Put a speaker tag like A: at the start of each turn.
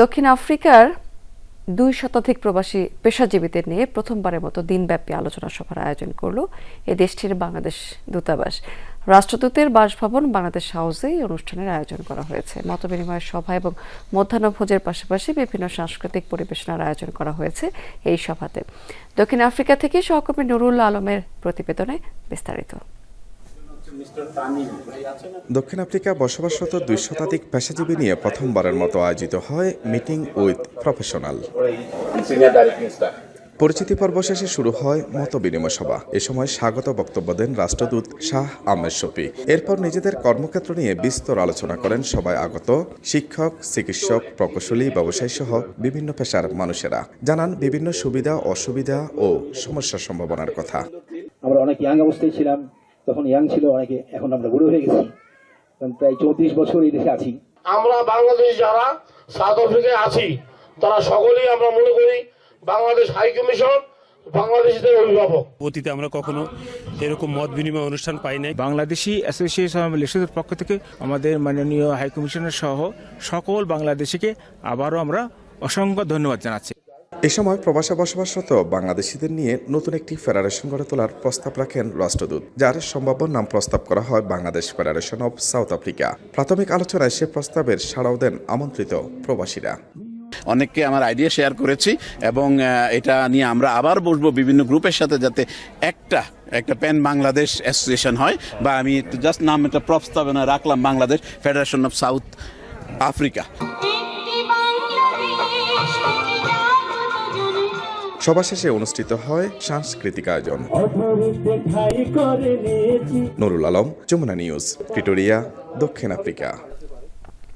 A: দক্ষিণ আফ্রিকার দুই শতাধিক প্রবাসী পেশাজীবীদের নিয়ে প্রথমবারের মতো দিনব্যাপী আলোচনা সভার আয়োজন করল এ দেশটির বাংলাদেশ দূতাবাস। রাষ্ট্রদূতের বাসভবন বাংলাদেশ হাউসে এই অনুষ্ঠানের আয়োজন করা হয়েছে। মতবিনিময় সভা এবং মধ্যাহ্নভোজের পাশাপাশি বিভিন্ন সাংস্কৃতিক পরিবেশনার আয়োজন করা হয়েছে এই সভাতে। দক্ষিণ আফ্রিকা থেকে সহকর্মী নুরুল আলমের প্রতিবেদনে বিস্তারিত।
B: দক্ষিণ আফ্রিকা বসবাসরত দুই শতাধিক পেশাজীবী নিয়ে প্রথমবারের মতো আয়োজিত হয় মিটিং উইথ প্রফেশনাল. পরিচিতি পর্ব শেষে শুরু হয় মত বিনিময় সভা। এ সময় স্বাগত বক্তব্য দেন রাষ্ট্রদূত শাহ আহমেদ শফি। এরপর নিজেদের কর্মক্ষেত্র নিয়ে বিস্তর আলোচনা করেন সবাই আগত শিক্ষক চিকিৎসক প্রকৌশলী ব্যবসায়ী সহ বিভিন্ন পেশার মানুষেরা। জানান বিভিন্ন সুবিধা অসুবিধা ও সমস্যা সম্ভাবনার কথা।
C: আমরা অনেক ইয়াং অবস্থায় ছিলাম। তখন ইয়াং ছিল অনেকে এখন আমরা বুড়ো হয়ে গেছি। কারণ প্রায় চৌত্রিশ বছর এই দেশে আছি।
D: আমরা বাংলাদেশ যারা সাউথ আফ্রিকায় আছি তারা সকলেই আমরা মনে করি বাংলাদেশ হাই কমিশন বাংলাদেশিদের অভিভাবক।
E: অতীতে আমরা কখনো এরকম মত বিনিময় অনুষ্ঠান পাই নাই।
F: বাংলাদেশি অ্যাসোসিয়েশন অব লিডারশিপের পক্ষ থেকে আমাদের মাননীয় হাই কমিশনার সহ সকল বাংলাদেশিকে আবারও আমরা অসংখ্য ধন্যবাদ জানাচ্ছি।
B: এ সময় প্রবাসে বসবাসরত বাংলাদেশিদের নিয়ে নতুন একটি ফেডারেশন গড়ে তোলার প্রস্তাব রাখেন রাষ্ট্রদূত, যার সম্ভাব্য নাম প্রস্তাব করা হয় Bangladesh federation of South Africa. প্রাথমিক আলোচনায় সে প্রস্তাবের সাড়াও দেন আমন্ত্রিত প্রবাসীরা।
G: অনেককে আমার আইডিয়া শেয়ার করেছি এবং এটা নিয়ে আমরা আবার বসবো বিভিন্ন গ্রুপের সাথে যাতে একটা একটা প্যান বাংলাদেশ অ্যাসোসিয়েশন হয় বা আমি জাস্ট নাম, একটা প্রস্তাবনা রাখলাম Bangladesh federation of South Africa.
B: সভা শেষে অনুষ্ঠিত হয় সাংস্কৃতিক আয়োজন। নুরুল আলম যমুনা নিউজ প্রিটোরিয়া দক্ষিণ আফ্রিকা।